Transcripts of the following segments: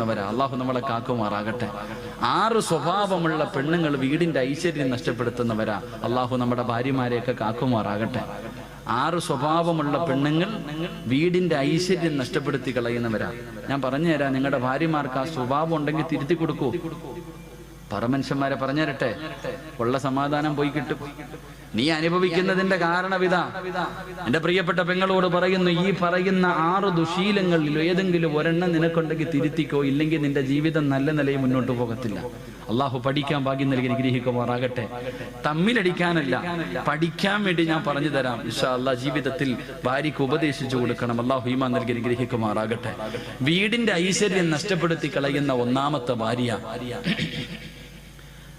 അള്ളാഹു നമ്മളെ കാക്കുമാറാകട്ടെ. ആറ് സ്വഭാവമുള്ള പെണ്ണുങ്ങൾ വീടിന്റെ ഐശ്വര്യം നഷ്ടപ്പെടുത്തുന്നവരാ. അള്ളാഹു നമ്മുടെ ഭാര്യമാരെയൊക്കെ കാക്കുമാറാകട്ടെ. ആറ് സ്വഭാവമുള്ള പെണ്ണുങ്ങൾ വീടിന്റെ ഐശ്വര്യം നഷ്ടപ്പെടുത്തി കളയുന്നവരാ. ഞാൻ പറഞ്ഞുതരാം നിങ്ങളുടെ ഭാര്യമാർക്ക് ആ സ്വഭാവം ഉണ്ടെങ്കിൽ തിരുത്തി കൊടുക്കൂ. പറമനുഷ്യന്മാരെ പറഞ്ഞുതരട്ടെ. ഉള്ള സമാധാനം പോയി കിട്ടും. നീ അനുഭവിക്കുന്നതിന്റെ കാരണം ഇതാ എന്റെ പ്രിയപ്പെട്ട പെങ്ങളോട് പറയുന്നു ഈ പറയുന്ന ആറ് ദുശീലങ്ങളിൽ ഏതെങ്കിലും ഒരെണ്ണം നിനക്കുണ്ടെങ്കിൽ തിരുത്തിക്കോ ഇല്ലെങ്കിൽ നിന്റെ ജീവിതം നല്ല നിലയിൽ മുന്നോട്ട് പോകത്തില്ല. അള്ളാഹു പഠിക്കാൻ ഭാഗ്യം നൽകി അനുഗ്രഹിക്കുമാറാകട്ടെ. തമ്മിലടിക്കാനല്ല പഠിക്കാൻ വേണ്ടി ഞാൻ പറഞ്ഞു തരാം. അള്ളാഹ് ജീവിതത്തിൽ ഭാര്യയ്ക്ക് ഉപദേശിച്ചു കൊടുക്കണം. അള്ളാഹു ഈമാ നൽകി അനുഗ്രഹിക്കുമാറാകട്ടെ. വീടിന്റെ ഐശ്വര്യം നഷ്ടപ്പെടുത്തി കളയുന്ന ഒന്നാമത്തെ ഭാര്യ.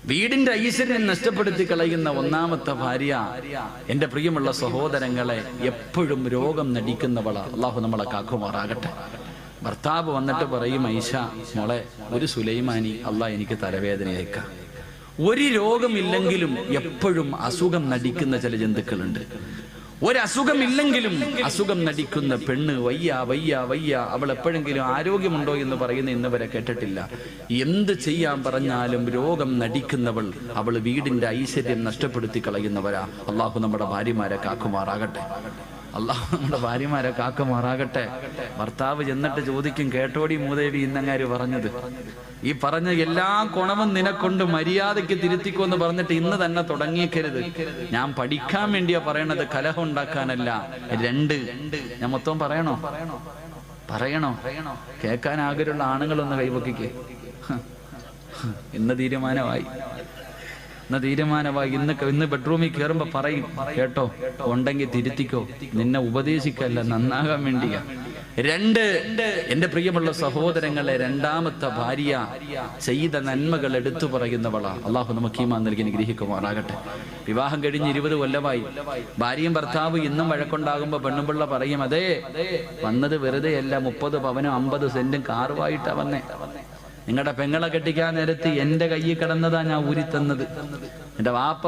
വീടിന്റെ ഐശ്വര്യം നഷ്ടപ്പെടുത്തി കളയുന്ന ഒന്നാമത്തെ ഭാര്യ എന്റെ പ്രിയമുള്ള സഹോദരങ്ങളെ എപ്പോഴും രോഗം നടിക്കുന്നവള. അള്ളാഹു നമ്മളെ കാക്കുമാറാകട്ടെ. ഭർത്താവ് വന്നിട്ട് പറയും ഐഷ മോളെ ഒരു സുലൈമാനി അള്ളാഹ് എനിക്ക് തലവേദനയേക്കാം. ഒരു രോഗമില്ലെങ്കിലും എപ്പോഴും അസുഖം നടിക്കുന്ന ചില ജന്തുക്കളുണ്ട്. ഒരസുഖമില്ലെങ്കിലും അസുഖം നടിക്കുന്ന പെണ്ണ് വയ്യ വയ്യ വയ്യ അവൾ എപ്പോഴെങ്കിലും ആരോഗ്യമുണ്ടോ എന്ന് പറയുന്ന ഇന്ന് വരെ കേട്ടിട്ടില്ല. എന്ത് ചെയ്യാൻ പറഞ്ഞാലും രോഗം നടിക്കുന്നവൾ അവൾ വീടിന്റെ ഐശ്വര്യം നഷ്ടപ്പെടുത്തി കളയുന്നവരാ. അള്ളാഹു നമ്മുടെ ഭാര്യമാരെ കാക്കുമാറാകട്ടെ. അള്ളാഹു നമ്മുടെ ഭാര്യമാരെ കാക്കുമാറാകട്ടെ ഭർത്താവ് ചെന്നിട്ട് ചോദിക്കും കേട്ടോടി മൂദേവി ഇന്നങ്ങാര് പറഞ്ഞത്? ഈ പറഞ്ഞ എല്ലാ കുണവും നിനക്കൊണ്ട് മര്യാദയ്ക്ക് തിരുത്തിക്കോ എന്ന് പറഞ്ഞിട്ട് ഇന്ന് തന്നെ തുടങ്ങിയേക്കരുത്. ഞാൻ പഠിക്കാൻ വേണ്ടിയാ പറയണത് കലഹം ഉണ്ടാക്കാനല്ല. രണ്ട് ഞാൻ മൊത്തം പറയണോ? പറയണോ? കേൾക്കാൻ ആഗ്രഹമുള്ള ആണുങ്ങളൊന്ന് കൈവക്കിക്കേ ഇന്ന് തീരുമാനമായി. ഇന്ന് തീരുമാനമായി. ഇന്ന് ഇന്ന് ബെഡ്റൂമിൽ കയറുമ്പോ പറയും കേട്ടോ ഉണ്ടെങ്കിൽ തിരുത്തിക്കോ. നിന്നെ ഉപദേശിക്കല്ല നന്നാകാൻ വേണ്ടിയ. രണ്ട് എന്റെ പ്രിയമുള്ള സഹോദരങ്ങളെ രണ്ടാമത്തെ ഭാര്യ ചെയ്ത നന്മകൾ എടുത്തു പറയുന്നവളാ. അള്ളാഹു നമുക്ക് ഈമാൻ നൽകി ഗ്രഹിക്കുമാറാകട്ടെ വിവാഹം കഴിഞ്ഞ് ഇരുപത് കൊല്ലമായി. ഭാര്യയും ഭർത്താവും ഇന്നും വഴക്കുണ്ടാകുമ്പോ പെണ്ണുമ്പിള്ള പറയും അതെ വന്നത് വെറുതെ അല്ല മുപ്പത് പവനും അമ്പത് സെന്റും കാറുമായിട്ടാ വന്നേ. നിങ്ങളുടെ പെങ്ങളെ കെട്ടിക്കാൻ നേരത്ത് എന്റെ കയ്യിൽ കിടന്നതാ ഞാൻ ഊരി തന്നത് എന്റെ വാപ്പ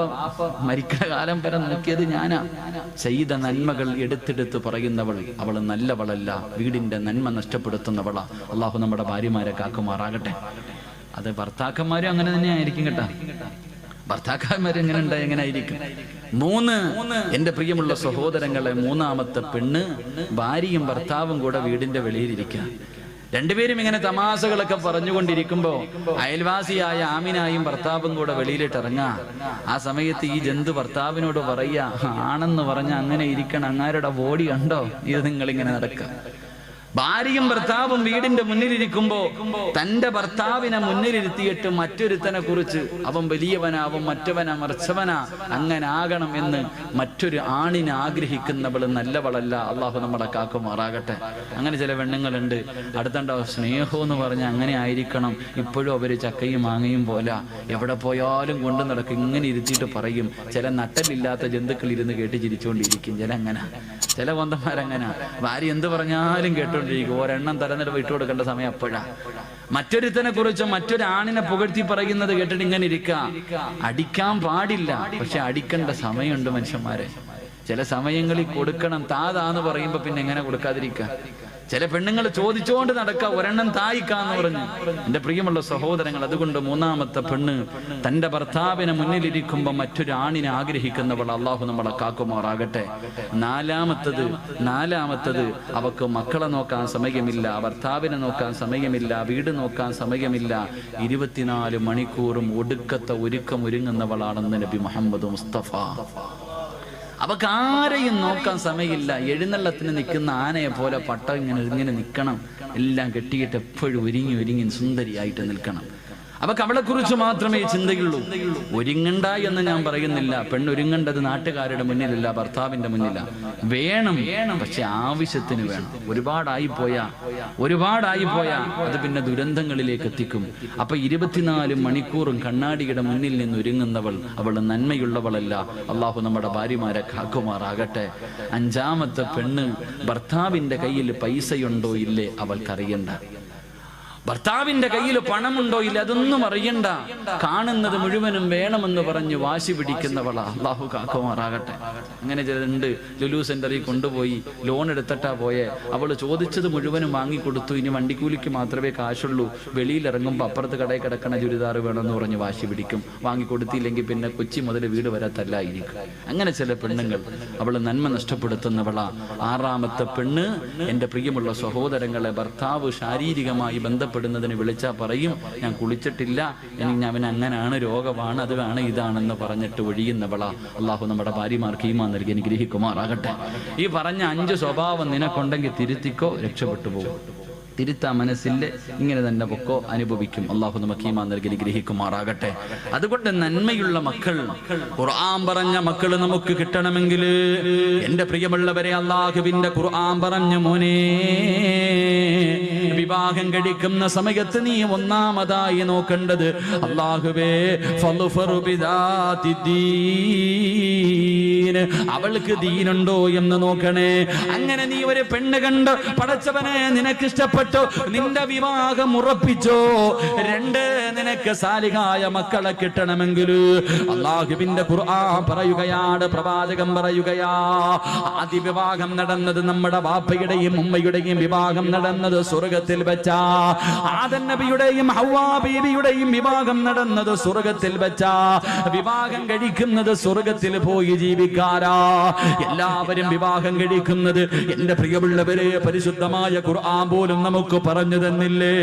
മരിക്കുന്ന കാലം വരെ നോക്കിയത് ഞാനാ. ചെയ്ത നന്മകൾ എടുത്തെടുത്ത് പറയുന്നവൾ അവൾ നല്ലവളല്ല. വീടിന്റെ നന്മ നഷ്ടപ്പെടുത്തുന്നവളാ. അള്ളാഹു നമ്മുടെ ഭാര്യമാരെ കാക്കുമാറാകട്ടെ. അത് ഭർത്താക്കന്മാരും അങ്ങനെ തന്നെ ആയിരിക്കും കേട്ടാ. ഭർത്താക്കന്മാർ എങ്ങനെ ഉണ്ടായി? എങ്ങനെ ആയിരിക്കും? മൂന്ന് എന്റെ പ്രിയമുള്ള സഹോദരങ്ങളെ മൂന്നാമത്തെ പെണ്ണ് ഭാര്യയും ഭർത്താവും കൂടെ വീടിന്റെ വെളിയിലിരിക്കുക രണ്ടുപേരും ഇങ്ങനെ തമാശകളൊക്കെ പറഞ്ഞുകൊണ്ടിരിക്കുമ്പോ അയൽവാസിയായ ആമിനായും ഭർത്താവും കൂടെ വെളിയിലിട്ട് ഇറങ്ങാ ആ സമയത്ത് ഈ ജന്തു ഭർത്താവിനോട് പറയുക ആണെന്ന് പറഞ്ഞ അങ്ങനെ ഇരിക്കണം അങ്ങാരുടെ ബോഡി കണ്ടോ? ഇത് നിങ്ങൾ ഇങ്ങനെ നടക്കുക ഭാര്യയും ഭർത്താവും വീടിന്റെ മുന്നിലിരിക്കുമ്പോ തന്റെ ഭർത്താവിനെ മുന്നിലിരുത്തിയിട്ട് മറ്റൊരുത്തനെ കുറിച്ച് അവൻ വലിയവനാവും മറ്റവനാ മറിച്ചവനാ അങ്ങനെ ആകണം എന്ന് മറ്റൊരു ആണിനെ ആഗ്രഹിക്കുന്നവൾ നല്ലവളല്ല. അള്ളാഹു നമ്മളെ കാക്കുമാറാകട്ടെ. അങ്ങനെ ചില പെണ്ണുങ്ങളുണ്ട്. അടുത്തുണ്ടാവും സ്നേഹം എന്ന് പറഞ്ഞാൽ അങ്ങനെ ആയിരിക്കണം. ഇപ്പോഴും അവർ ചക്കയും മാങ്ങയും പോലെ. എവിടെ പോയാലും കൊണ്ടു നടക്കും. ഇങ്ങനെ ഇരുത്തിയിട്ട് പറയും. ചില നട്ടലില്ലാത്ത ജന്തുക്കൾ ഇരുന്ന് കേട്ട് ചിരിച്ചുകൊണ്ടിരിക്കും ചില അങ്ങനെ ചില കൊന്തന്മാരങ്ങനെ ഭാര്യ എന്ത് പറഞ്ഞാലും കേട്ടോണ്ടിരിക്കും ഒരെണ്ണം തലനില ഇട്ട് കൊടുക്കേണ്ട സമയം അപ്പോഴാ. മറ്റൊരുത്തനെ കുറിച്ച് മറ്റൊരാണിനെ പുകഴ്ത്തി പറയുന്നത് കേട്ടിട്ട് ഇങ്ങനെ ഇരിക്ക. അടിക്കാൻ പാടില്ല. പക്ഷെ അടിക്കേണ്ട സമയമുണ്ട് മനുഷ്യന്മാരെ. ചില സമയങ്ങളിൽ കൊടുക്കണം താതാന്ന് പറയുമ്പോ പിന്നെ എങ്ങനെ കൊടുക്കാതിരിക്കുക ചില പെണ്ണുങ്ങൾ ചോദിച്ചുകൊണ്ട് നടക്കുക ഒരെണ്ണം തായിക്കാന്ന് പറഞ്ഞു. എന്റെ പ്രിയമുള്ള സഹോദരങ്ങൾ അതുകൊണ്ട് മൂന്നാമത്തെ പെണ്ണ് തന്റെ ഭർത്താവിനെ മുന്നിലിരിക്കുമ്പോ മറ്റൊരു ആണിനെ ആഗ്രഹിക്കുന്നവൾ അള്ളാഹു നമ്മളെ കാക്കുമാറാകട്ടെ. നാലാമത്തത് നാലാമത്തത് അവക്ക് മക്കളെ നോക്കാൻ സമയമില്ല ഭർത്താവിനെ നോക്കാൻ സമയമില്ല വീട് നോക്കാൻ സമയമില്ല. ഇരുപത്തിനാല് മണിക്കൂറും ഒടുക്കത്തെ ഒരുക്കം ഒരുങ്ങുന്നവളാണെന്ന് നബി മുഹമ്മദ് മുസ്തഫ. അവക്ക് ആരെയും നോക്കാൻ സമയമില്ല. എഴുന്നള്ളത്തിന് നിൽക്കുന്ന ആനയെ പോലെ പട്ടം ഇങ്ങനെ ഇങ്ങനെ നിൽക്കണം. എല്ലാം കെട്ടിയിട്ട് എപ്പോഴും ഒരുങ്ങി ഒരുങ്ങി സുന്ദരിയായിട്ട് നിൽക്കണം. കവളെ കുറിച്ച് മാത്രമേ ചിന്തയുള്ളൂ. ഒരുങ്ങണ്ട എന്ന് ഞാൻ പറയുന്നില്ല. പെണ്ണൊരുങ്ങേണ്ടത് നാട്ടുകാരുടെ മുന്നിലല്ല ഭർത്താവിന്റെ മുന്നില. വേണം പക്ഷെ ആവശ്യത്തിന് വേണം. ഒരുപാടായി പോയാ ഒരുപാടായി പോയാ അത് പിന്നെ ദുരന്തങ്ങളിലേക്ക് എത്തിക്കും. അപ്പൊ ഇരുപത്തിനാല് മണിക്കൂറും കണ്ണാടിയുടെ മുന്നിൽ നിന്ന് ഒരുങ്ങുന്നവൾ അവൾ നന്മയുള്ളവളല്ല. അള്ളാഹു നമ്മുടെ ഭാര്യമാരെ കാക്കുമാറാകട്ടെ. അഞ്ചാമത്തെ പെണ്ണ് ഭർത്താവിന്റെ കയ്യിൽ പൈസയുണ്ടോ ഇല്ലേ അവൾക്കറിയണ്ട. ഭർത്താവിന്റെ കയ്യിൽ പണമുണ്ടോ ഇല്ല അതൊന്നും അറിയണ്ട. കാണുന്നത് മുഴുവനും വേണമെന്ന് പറഞ്ഞ് വാശി പിടിക്കുന്നവളാ. അള്ളാഹു കാക്കുമാറാകട്ടെ. അങ്ങനെ ചിലരുണ്ട് ലുലു സെന്ററിൽ കൊണ്ടുപോയി ലോൺ എടുത്തിട്ടാ പോയെ. അവൾ ചോദിച്ചത് മുഴുവനും വാങ്ങിക്കൊടുത്തു. ഇനി വണ്ടിക്കൂലിക്ക് മാത്രമേ കാശുള്ളൂ. വെളിയിലിറങ്ങുമ്പോൾ അപ്പുറത്ത് കടയിൽ കിടക്കണ ചുരിദാർ വേണമെന്ന് പറഞ്ഞ് വാശി പിടിക്കും. വാങ്ങിക്കൊടുത്തില്ലെങ്കിൽ പിന്നെ കൊച്ചി മുതൽ വീട് വരെ തല്ലായിരിക്കും അങ്ങനെ ചില പെണ്ണുങ്ങൾ അവൾ നന്മ നഷ്ടപ്പെടുത്തുന്നവള. ആറാമത്തെ പെണ്ണ് എന്റെ പ്രിയമുള്ള സഹോദരങ്ങളെ ഭർത്താവ് ശാരീരികമായി ബന്ധപ്പെടുന്നതിന് വിളിച്ചാൽ പറയും ഞാൻ കുളിച്ചിട്ടില്ല എനിക്ക് അവൻ അങ്ങനെയാണ് രോഗമാണ് അത് വേണം ഇതാണെന്ന് പറഞ്ഞിട്ട് ഒഴിയുന്നവളാ. അള്ളാഹു നമ്മുടെ ഭാര്യമാർക്ക് ഈമാ നൽകി അനുഗ്രഹിക്കുമാറാകട്ടെ. ഈ പറഞ്ഞ അഞ്ച് സ്വഭാവം നിനക്കുണ്ടെങ്കിൽ തിരുത്തിക്കോ രക്ഷപ്പെട്ടു പോകും. തിരുത്താ മനസ്സിൽ ഇങ്ങനെ തന്നെ പൊക്കോ അനുഭവിക്കും. അള്ളാഹു നമുക്ക് ഈമാ നൽകി ഗ്രഹിക്കുമാറാകട്ടെ അതുകൊണ്ട് നന്മയുള്ള മക്കൾ ഖുർആൻ പറഞ്ഞ മക്കൾ നമുക്ക് കിട്ടണമെങ്കിൽ എന്റെ പ്രിയമുള്ളവരെ അള്ളാഹുവിന്റെ ഖുർആൻ പറഞ്ഞ മോനെ വിവാഹം കഴിക്കുന്ന സമയത്ത് നീ ഒന്നാമതായി നോക്കേണ്ടത് അള്ളാഹുവേ. അവൾക്ക് ദീനുണ്ടോ എന്ന് നോക്കണേ. അങ്ങനെ നീ ഒരു പെണ്ണ് കണ്ട് പടച്ചവനെ നിനക്ക് ഇഷ്ടപ്പെട്ടോ നിന്റെ വിവാഹം ഉറപ്പിച്ചോ? രണ്ട് നിനക്ക് സാലികായ മക്കളെ കിട്ടണമെങ്കിൽ അള്ളാഹുവിന്റെ ഖുർആൻ പറയുകയാണ് പ്രവാചകം പറയുകയാ. ആദ്യ വിവാഹം നടന്നത് നമ്മുടെ ബാപ്പയുടെയും ഉമ്മയുടെയും വിവാഹം നടന്നത് സ്വർഗത്തിൽ വെച്ചാ. ആദൻ നബിയുടെയും ഹൗവാബീബിയുടെയും വിവാഹം നടന്നത് സ്വർഗത്തിൽ വെച്ചാ. വിവാഹം കഴിക്കുന്നത് സ്വർഗത്തിൽ പോയി ജീവിക്കാരാ എല്ലാവരും വിവാഹം കഴിക്കുന്നത് എന്റെ പ്രിയമുള്ളവരെ പരിശുദ്ധമായ ഖുർആൻ പോലും നമുക്ക് പറഞ്ഞു തന്നില്ലേ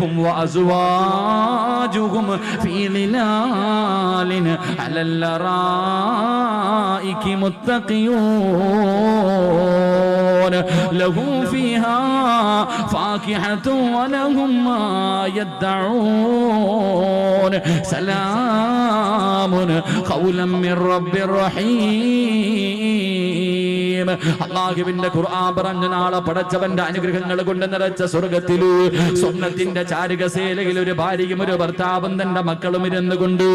ഹും വഅസ്വാജുഹും ഫീ ളിലാലിൻ അലൽ അറായികി മുത്തഖിയൂൻ ലഹു ഫീഹാ فاكهة ولهم ما يدعون سلام قولا من رب رحيم അള്ളാഹുവിന്റെ ഖുർആൻ പറഞ്ഞ നാളെ പടച്ചവന്റെ അനുഗ്രഹങ്ങൾ കൊണ്ട് നിറച്ച സ്വർഗത്തിൽ സ്വർണത്തിന്റെ ചാരുകസേലയിൽ ഒരു ഭാര്യയും ഒരു ഭർത്താവും തന്റെ മക്കളും ഇരുന്നു കൊണ്ട്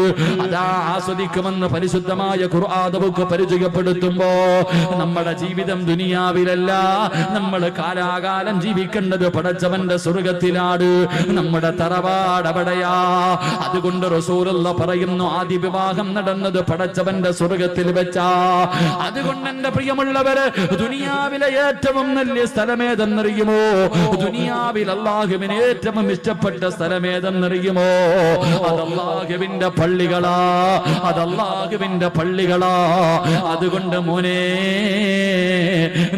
അതാ ആസ്വദിക്കുമെന്ന് പരിശുദ്ധമായ ഖുർആൻ നമുക്ക് പരിചയപ്പെടുത്തുമ്പോ നമ്മുടെ ജീവിതം ദുനിയാവിലല്ല. നമ്മൾ കാലാകാലം ജീവിക്കേണ്ടത് പടച്ചവന്റെ സ്വർഗത്തിലാണ് നമ്മുടെ തറവാടവിടെയാ അതുകൊണ്ട് റസൂലുള്ള പറയുന്നു ആദ്യ വിവാഹം നടന്നത് പടച്ചവന്റെ സ്വർഗത്തിൽ വെച്ചാ. അതുകൊണ്ട് എന്റെ ദുനിയാവിലെ ഏറ്റവും നല്ല സ്ഥലമേതെന്നറിയുമോ? ദുനിയാവിൽ അള്ളാഹുവിന് ഏറ്റവും ഇഷ്ടപ്പെട്ട സ്ഥലമേതെന്നറിയുമോ? അതല്ലാഹുവിന്റെ പള്ളികളാ അതല്ലാഹുവിന്റെ പള്ളികളാ. അതുകൊണ്ട് മോനെ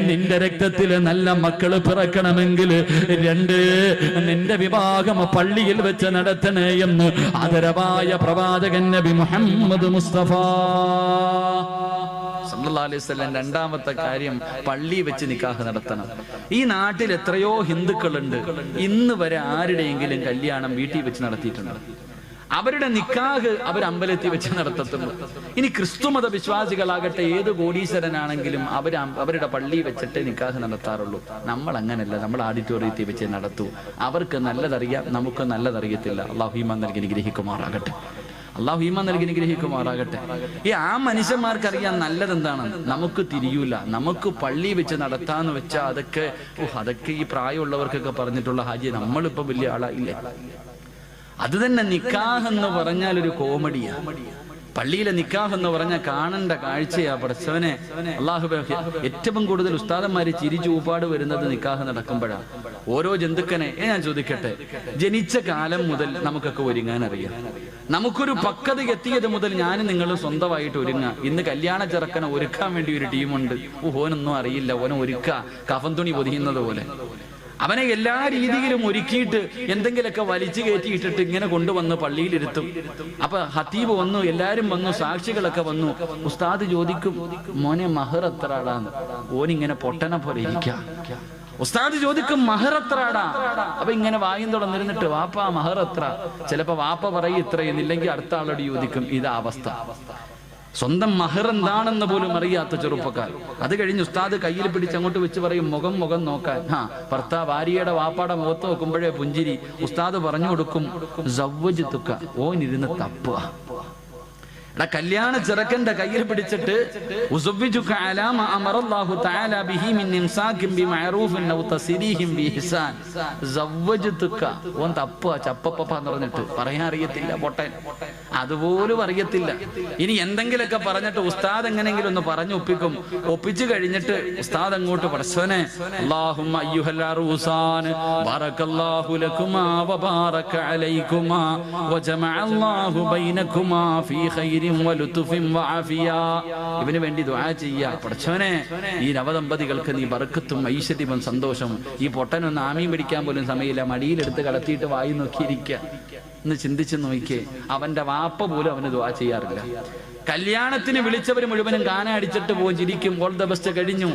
നിന്റെ രക്തത്തിൽ നല്ല മക്കൾ പിറക്കണമെങ്കിൽ രണ്ട് നിന്റെ വിവാഹം പള്ളിയിൽ വെച്ച് നടത്തണേ എന്ന് ആദരവായ പ്രവാചകൻ നബി മുഹമ്മദ് മുസ്തഫ. വസല്ലം രണ്ടാമത്തെ കാര്യം പള്ളി വെച്ച് നിക്കാഹ് നടത്തണം. ഈ നാട്ടിൽ എത്രയോ ഹിന്ദുക്കളുണ്ട്. ഇന്ന് വരെ ആരുടെയെങ്കിലും കല്യാണം വീട്ടിൽ വെച്ച് നടത്തിയിട്ടുണ്ട്. അവരുടെ നിക്കാഹ് അവർ അമ്പലത്തിൽ വെച്ച് നടത്തത്തുള്ളൂ. ഇനി ക്രിസ്തുമത വിശ്വാസികളാകട്ടെ ഏത് കോടീശ്വരനാണെങ്കിലും അവർ അവരുടെ പള്ളി വെച്ചിട്ട് നിക്കാഹ് നടത്താറുള്ളൂ. നമ്മൾ അങ്ങനല്ല. നമ്മൾ ഓഡിറ്റോറിയത്തിൽ വെച്ച് നടത്തൂ. അവർക്ക് നല്ലതറിയാം നമുക്ക് നല്ലതറിയത്തില്ല. അള്ളാഹു ഈമാൻ നൽകി അനുഗ്രഹിക്കുമാറാകട്ടെ. അള്ളാഹു ഈമാൻ നൽകി അനുഗ്രഹിക്കുമാറാകട്ടെ. ഈ ആ മനുഷ്യന്മാർക്കറിയാം നല്ലതെന്താണ്? നമുക്ക് തിരിയൂല. നമുക്ക് പള്ളി വെച്ച് നടത്താന്ന് വെച്ചാൽ അതൊക്കെ അതൊക്കെ ഈ പ്രായമുള്ളവർക്കൊക്കെ പറഞ്ഞിട്ടുള്ള ഹാജി. നമ്മളിപ്പോ വലിയ ആളായില്ലേ? അത് തന്നെ നിക്കാഹ് എന്ന് പറഞ്ഞാൽ ഒരു കോമഡിയാ. പള്ളിയിലെ നിക്കാഹ് എന്ന് പറഞ്ഞ കാണേണ്ട കാഴ്ചയാ പഠിച്ചവനെ അള്ളാഹു ഏറ്റവും കൂടുതൽ ഉസ്താദന്മാര് ചിരിച്ചു ഊപ്പാട് വരുന്നത് നിക്കാഹ് നടക്കുമ്പോഴാണ് ഓരോ ജന്തുക്കനെ ഞാൻ ചോദിക്കട്ടെ ജനിച്ച കാലം മുതൽ നമുക്കൊക്കെ ഒരുങ്ങാൻ അറിയാം. നമുക്കൊരു പക്വത എത്തിയത് മുതൽ ഞാൻ നിങ്ങൾ സ്വന്തമായിട്ട് ഒരുങ്ങാം. ഇന്ന് കല്യാണ ചെറുക്കനെ ഒരുക്കാൻ വേണ്ടി ഒരു ടീമുണ്ട്. ഓനൊന്നും അറിയില്ല. ഓനെ ഒരുക്ക. കഫൻ തുണി പൊതിയുന്നത് പോലെ. അവനെ എല്ലാ രീതിയിലും ഒരുക്കിയിട്ട് എന്തെങ്കിലുമൊക്കെ വലിച്ചു കയറ്റിയിട്ടിട്ട് ഇങ്ങനെ കൊണ്ടുവന്ന് പള്ളിയിലിരുത്തും. അപ്പൊ ഹത്തീബ് വന്നു എല്ലാരും വന്നു സാക്ഷികളൊക്കെ വന്നു. ഉസ്താദ് ചോദിക്കും മോനെ മഹർ എത്ര ആടാന്ന് ഓനിങ്ങനെ പൊട്ടനെ പോലെ ഇരിക്കാം. ഉസ്താദ് ചോദിക്കും മഹർ എത്രടാ അപ്പൊ ഇങ്ങനെ വായും തുറന്നിരുന്നിട്ട് വാപ്പ മഹർ എത്ര? ചിലപ്പോ വാപ്പ പറയും ഇത്രയെന്നില്ലെങ്കിൽ അടുത്ത ആളോട് ചോദിക്കും ഇതാ അവസ്ഥ. സ്വന്തം മഹർ എന്താണെന്ന് പോലും അറിയാത്ത ചെറുപ്പക്കാർ. അത് കഴിഞ്ഞ് ഉസ്താദ് കയ്യിൽ പിടിച്ച് അങ്ങോട്ട് വെച്ച് പറയും മുഖം മുഖം നോക്കാൻ. ആ ഭർത്താവ് ഭാര്യയുടെ വാപ്പാടെ മുഖത്ത് നോക്കുമ്പോഴേ പുഞ്ചിരി. ഉസ്താദ് പറഞ്ഞു കൊടുക്കും സവ്വജ് തുക്ക ഓനിരുന്ന് തപ്പുക. എടാ കല്യാണ ചെറുക്കന്റെ കയ്യിൽ പിടിച്ചിട്ട് പറഞ്ഞിട്ട്. പറയാൻ അറിയത്തില്ല പൊട്ടൻ. അതുപോലും അറിയത്തില്ല. ഇനി എന്തെങ്കിലുമൊക്കെ പറഞ്ഞിട്ട് ഉസ്താദ് എങ്ങനെങ്കിലും ഒന്ന് പറഞ്ഞു ഒപ്പിക്കും. ഒപ്പിച്ചു കഴിഞ്ഞിട്ട് ഉസ്താദ് അങ്ങോട്ട് വഅഫിയ ഇവന് വേണ്ടി ദുആ ചെയ്യുക പടച്ചവനെ ഈ നവദമ്പതികൾക്ക് നീ ബർക്കത്തും ഐശ്വര്യവും സന്തോഷം ഈ പൊട്ടനൊന്ന് ആമീൻ പിടിക്കാൻ പോലും സമയമില്ല. മടിയിൽ മടിയിലെടുത്ത് കടത്തിയിട്ട് വായി നോക്കിയിരിക്കുക എന്ന് ചിന്തിച്ച് നോക്കിയേ അവന്റെ വാപ്പ പോലും അവന് ദുആ ചെയ്യാറില്ല. കല്യാണത്തിന് വിളിച്ചവർ മുഴുവനും ഗാന അടിച്ചിട്ട് പോകും ചിരിക്കും. ഓൾ ദ ബെസ്റ്റ് കഴിഞ്ഞു.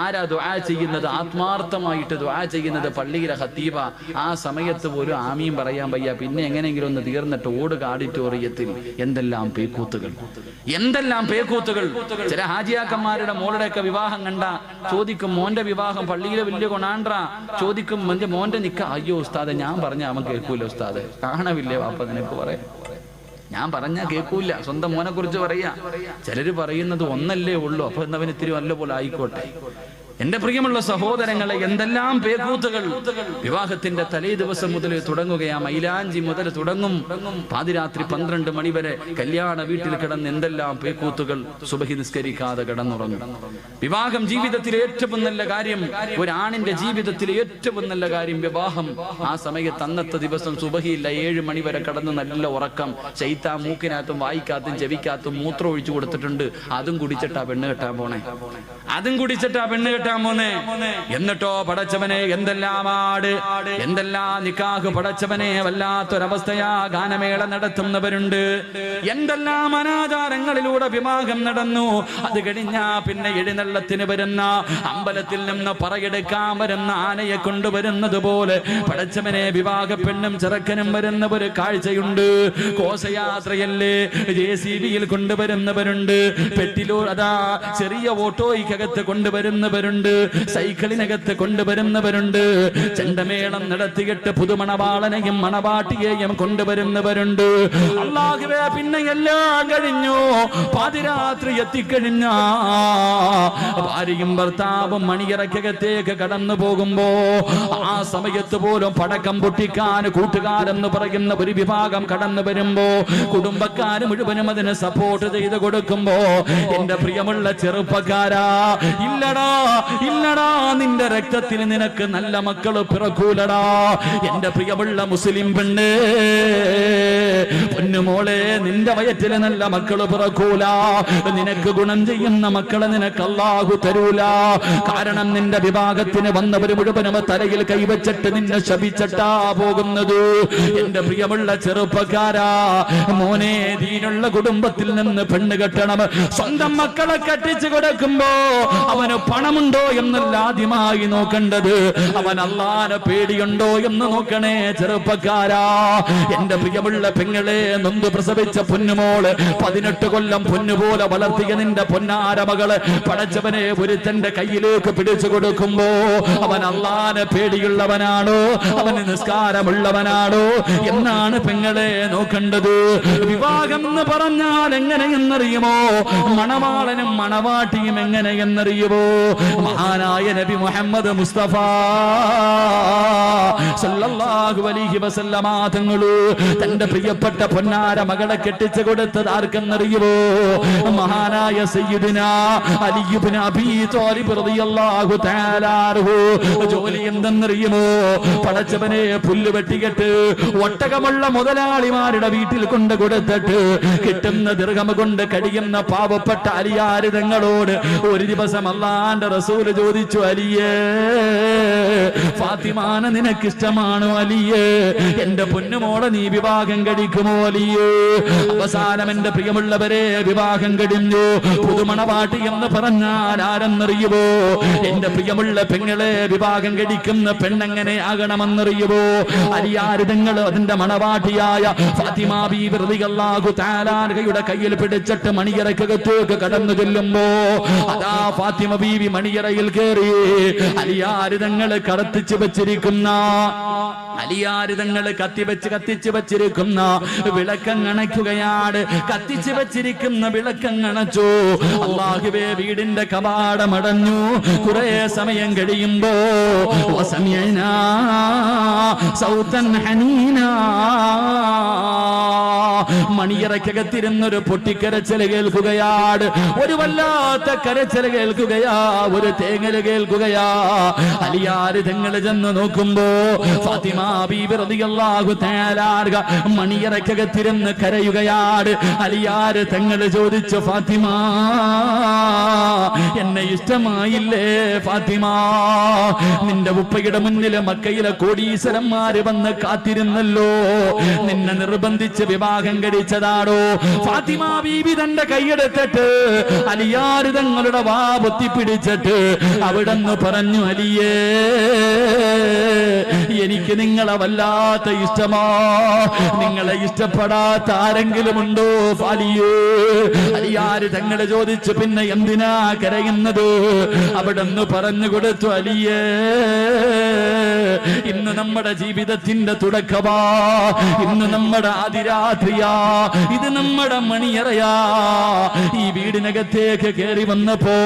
ആരാ ദുആ ചെയ്യുന്നത്? ആത്മാർത്ഥമായിട്ട് ദുആ ചെയ്യുന്നത് പള്ളിയിലെ ഹത്തീബ ആ സമയത്ത് പോലും ആമിയും പറയാൻ വയ്യ. പിന്നെ എങ്ങനെയെങ്കിലും ഒന്ന് തീർന്നിട്ട് ഓടുക ആഡിറ്റോറിയത്തിൽ എന്തെല്ലാം പേക്കൂത്തുകൾ? എന്തെല്ലാം പേക്കൂത്തുകൾ? ചില ഹാജിയാക്കന്മാരുടെ മോളുടെയൊക്കെ വിവാഹം കണ്ട ചോദിക്കും മോന്റെ വിവാഹം പള്ളിയിലെ വലിയ കൊണാണ്ട്ര? ചോദിക്കും മോന്റെ നിക്ക അയ്യോ ഉസ്താദെ ഞാൻ പറഞ്ഞ അവൻ കേൾക്കൂല ഉസ്താദെ. കാണവില്ലേ വാപ്പ നിനക്ക് പറയാം ഞാൻ പറഞ്ഞാൽ കേൾക്കൂല സ്വന്തം മോനെ കുറിച്ച് പറയാ. ചിലര് പറയുന്നത് ഒന്നല്ലേ ഉള്ളൂ. അപ്പൊ എന്നവന് ഇത്തിരി നല്ല പോലെ ആയിക്കോട്ടെ. എന്റെ പ്രിയമുള്ള സഹോദരങ്ങളെ എന്തെല്ലാം പേക്കൂത്തുകൾ. വിവാഹത്തിന്റെ തലേ ദിവസം മുതൽ തുടങ്ങുകയാണ് മൈലാഞ്ചി മുതൽ തുടങ്ങും. പാതിരാത്രി പന്ത്രണ്ട് മണി വരെ കല്യാണ വീട്ടിൽ കിടന്ന് എന്തെല്ലാം പേക്കൂത്തുകൾ സുബഹി നിസ്കരിക്കാതെ കിടന്നുറങ്ങും. വിവാഹം ജീവിതത്തിലെ ഏറ്റവും നല്ല കാര്യം ഒരാണിന്റെ ജീവിതത്തിലെ ഏറ്റവും നല്ല കാര്യം വിവാഹം. ആ സമയത്ത് അന്നത്തെ ദിവസം സുബഹിയില്ല ഏഴ് മണി വരെ കടന്ന് നല്ല ഉറക്കം. ചൈത്ത മൂക്കിനകത്തും വായിക്കാത്തും ചെവിക്കാത്തും മൂത്രം ഒഴിച്ചു കൊടുത്തിട്ടുണ്ട്. അതും കുടിച്ചിട്ടാ പെണ്ണ് കെട്ടാൻ പോണേ. അതും കുടിച്ചിട്ടാ പെണ്ണ് കെട്ടാൻ മോനെ? എന്നിട്ടോ പടച്ചവനെ എന്തെല്ലാം ആട്? എന്തെല്ലാം നിക്കാഹ് പടച്ചവനെ വല്ലാത്തൊരവസ്ഥയാ ഗാനമേള നടത്തുന്നവരുണ്ട്. എന്തെല്ലാം അനാചാരങ്ങളിലൂടെ വിവാഹം നടന്നു. അത് കഴിഞ്ഞാ പിന്നെ എഴുന്നള്ളത്തിന് വരുന്ന അമ്പലത്തിൽ നിന്ന് പറയെടുക്കാൻ വരുന്ന ആനയെ കൊണ്ടുവരുന്നത് പോലെ പടച്ചവനെ വിവാഹ പെണ്ണും ചെറുക്കനും വരുന്ന ഒരു കാഴ്ചയുണ്ട്. കോശയാത്രയല്ലേ ജെ സി ബിയിൽ കൊണ്ടുവരുന്നവരുണ്ട്. പെട്ടിലോ അതാ ചെറിയ ഓട്ടോയ്ക്കകത്ത് കൊണ്ടുവരുന്നവരുണ്ട്. സൈക്കിളിനകത്ത് കൊണ്ടുവരുന്നവരുണ്ട്. ചെണ്ടമേളം നടത്തിയിട്ട് പുതുമണവാളനെയും മണവാട്ടിയെയും കൊണ്ടുവരുന്നവരുണ്ട്. അള്ളാഹുവേ പിന്നെ എല്ലാം കഴിഞ്ഞു. പാതിരാത്രി എത്തിക്കഴിഞ്ഞ ഭാര്യയും ഭർത്താവും മണിയറക്കകത്തേക്ക് കടന്നു പോകുമ്പോ ആ സമയത്ത് പോലും പടക്കം പൊട്ടിക്കാൻ കൂട്ടുകാരെന്ന് പറയുന്ന ഒരു വിഭാഗം കടന്നു വരുമ്പോ കുടുംബക്കാർ മുഴുവനും അതിന് സപ്പോർട്ട് ചെയ്ത് കൊടുക്കുമ്പോ എന്റെ പ്രിയമുള്ള ചെറുപ്പക്കാരാ ഇല്ലടാ ഇല്ലടാ നിന്റെ രക്തത്തിൽ നിനക്ക് നല്ല മക്കൾ പിറക്കൂലടാ. എന്റെ പ്രിയമുള്ള മുസ്ലിം പെണ്ണ് പൊന്നുമോളെ നിന്റെ വയറ്റിൽ നല്ല മക്കൾ പിറക്കൂല. നിനക്ക് ഗുണം ചെയ്യുന്ന മക്കളെ നിനക്ക് അള്ളാഹു തരൂല. കാരണം നിന്റെ വിഭാഗത്തിന് വന്നവര് മുഴുവനും തലയിൽ കൈവച്ചിട്ട് നിന്നെ ശപിച്ചിട്ടാ പോകുന്നത്. എന്റെ പ്രിയമുള്ള ചെറുപ്പക്കാരാ മോനെ ദീനുള്ള കുടുംബത്തിൽ നിന്ന് പെണ്ണ് കെട്ടണം. സ്വന്തം മക്കളെ കെട്ടിച്ചു കൊടുക്കുമ്പോ അവന് പണമുണ്ടോ. എന്നല്ല ആദ്യമായി നോക്കേണ്ടത്. അവൻ അള്ളാനെ പേടിയുണ്ടോ എന്ന് നോക്കണേ ചെറുപ്പക്കാരാ. എന്റെ പ്രിയമുള്ള പെങ്ങളെ നൊന്ത് പ്രസവിച്ച പൊന്നുമോൾ പതിനെട്ട് കൊല്ലം പൊന്നുപോലെ വളർത്തിയ നിന്റെ പൊന്നാര മകൾ പടച്ചവനെ ഒരുത്തന്റെ കയ്യിലേക്ക് പിടിച്ചു കൊടുക്കുമ്പോ അവൻ അള്ളാനെ പേടിയുള്ളവനാണോ? അവന് നിസ്കാരമുള്ളവനാണോ? എന്നാണ് പെങ്ങളെ നോക്കേണ്ടത്. വിവാഹം എന്ന് പറഞ്ഞാൽ എങ്ങനെയെന്നറിയുമോ? മണവാളനും മണവാട്ടിയും എങ്ങനെയെന്നറിയുമോ? മഹാനായ നബി മുഹമ്മദ് മുസ്തഫ. സല്ലല്ലാഹു അലൈഹി വസല്ലമ തങ്ങൾ തന്റെ പ്രിയപ്പെട്ട പൊന്നാര മകളെ കെട്ടിച്ചു കൊടുത്തത് ആർക്കെന്നറിയുമോ മഹാനായ അലി ഇബ്നു അബീ ത്വാലിബ് റളിയല്ലാഹു തആല അൻഹു. ജോലി എന്തെന്നറിയുമോ? പടച്ചവനെ പുല്ല് വെട്ടിക്കെട്ട് ഒട്ടകമുള്ള മുതലാളിമാരുടെ വീട്ടിൽ കൊണ്ട് കൊടുത്തിട്ട് കിട്ടുന്ന ദീർഘമ കൊണ്ട് കഴിയുന്ന പാവപ്പെട്ട അലിയാരിതങ്ങളോട് ഒരു ദിവസം അള്ളാന്റെ റസൂൽ ചോദിച്ചു അലിയേ ഫാത്തിമാന നിനക്ക് ഇഷ്ടമാണോ അലിയേ? എന്റെ പൊന്നുമോളെ നീ വിവാഹം കഴിക്കുമോ അലിയേ? അവസാനം എന്റെ പ്രിയമുള്ളവരെ വിവാഹം കഴിഞ്ഞു. പുതുമണവാട്ടി എന്ന് പറഞ്ഞാൽ ആരെന്നറിയുമോ എന്റെ പ്രിയമുള്ള പെങ്ങളെ വിവാഹം കഴിക്കുന്ന പെണ്ണെങ്ങനെ ആകണമെന്നറിയുമോ അലിയാരിതങ്ങൾ അതിന്റെ മണവാട്ടിയായ ഫാത്തിമ തആലായുടെ കയ്യിൽ പിടിച്ചിട്ട് മണിയറക്കകത്തേക്ക് കടന്നു ചെല്ലുമ്പോ അതാ ഫാത്തിമ ബീവി മണിയറ മണിയറയിൽ കയറി അലിയാരിതങ്ങൾ കടത്തിച്ചു വച്ചിരിക്കുന്ന അലിയാരിതങ്ങൾ കത്തിവെച്ച് കത്തിച്ചു വച്ചിരിക്കുന്ന വിളക്കങ്ങണയ്ക്കുകയാണ് കത്തിച്ചു വച്ചിരിക്കുന്ന വിളക്കങ്ങണച്ചു അള്ളാഹുവേ വീടിന്റെ കവാടമടഞ്ഞു. കുറെ സമയം കഴിയുമ്പോ സൗതൻ ഹനീനാ. മണിയറയ്ക്കകത്തിരുന്നൊരു പൊട്ടിക്കരച്ചൽ കേൾക്കുകയാണ്. ഒരു വല്ലാത്ത കരച്ചൽ കേൾക്കുകയാ. ഒരു തേങ്ങൽ കേൾക്കുകയാ. അലിയാരുതങ്ങൾ ചെന്ന് നോക്കുമ്പോ ഫാത്തിമ മണിയറയ്ക്കകത്തിരുന്ന് കരയുകയാണ് അലിയാര് തങ്ങൾ ചോദിച്ചു ഫാത്തിമ എന്നെ ഇഷ്ടമായില്ലേ ഫാത്തിമ? നിന്റെ ഉപ്പയുടെ മുന്നിലെ മക്കയിലെ കോടീശ്വരന്മാര് വന്ന് കാത്തിരുന്നല്ലോ. നിന്നെ നിർബന്ധിച്ച് വിവാഹം കഴിച്ചതാടോ. ഫാത്തിമ ബീബി തന്റെ കൈയെടുത്തിട്ട് അലിയാര് തങ്ങളുടെ വാ പൊത്തിപ്പിടിച്ചിട്ട് അവിടെന്ന് പറഞ്ഞു അലിയേ എനിക്ക് നിങ്ങളെ വല്ലാത്ത ഇഷ്ടമാ. നിങ്ങളെ ഇഷ്ടപ്പെടാത്ത ആരെങ്കിലും ഉണ്ടോ? ഫാലിയേ അലിയാര് തങ്ങളെ ചോദിച്ചു പിന്നെ എന്തിനാ കരയുന്നത്? അവിടെന്ന് പറഞ്ഞു കൊടുത്തു അലിയേ ഇന്ന് നമ്മുടെ ജീവിതത്തിന്റെ തുടക്കമാ. ഇന്ന് നമ്മുടെ അതിരാത്രിയാ. ഇത് നമ്മുടെ മണിയറയാ. ഈ വീടിനകത്തേക്ക് കയറി വന്നപ്പോ